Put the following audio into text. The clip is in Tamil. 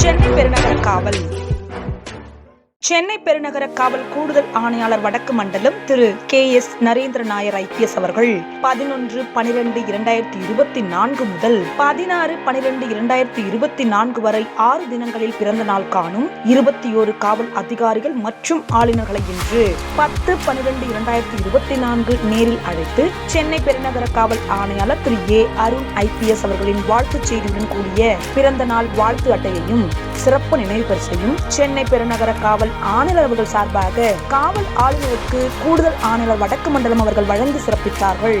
சென்னை பெருநகர காவல் சென்னை பெருநகர காவல் கூடுதல் ஆணையாளர் வடக்கு மண்டலம் Thiru K S Narendra Nair IPS அவர்கள் பதினொன்று பனிரெண்டு இரண்டாயிரத்தி இருபத்தி நான்கு முதல் பதினாறு பனிரெண்டு இரண்டாயிரத்தி இருபத்தி நான்கு வரை ஆறு தினங்களில் பிறந்த நாள் காணும் இருபத்தி ஓரு காவல் அதிகாரிகள் மற்றும் ஆளுநர்களை இன்று பத்து பனிரெண்டு இரண்டாயிரத்தி இருபத்தி நான்கு நேரில் அழைத்து சென்னை பெருநகர காவல் ஆணையாளர் திரு ஏ அருண் ஐபிஎஸ் அவர்களின் வாழ்த்துச் செய்தியுடன் கூடிய பிறந்த நாள் வாழ்த்து அட்டையையும் சிறப்பு நினைவு பரிசையும் சென்னை பெருநகர காவல் ஆணையர் அவர்கள் சார்பாக காவல் ஆளுநருக்கு கூடுதல் ஆணையர் வடக்கு மண்டலம் அவர்கள் வழங்கி சிறப்பித்தார்கள்.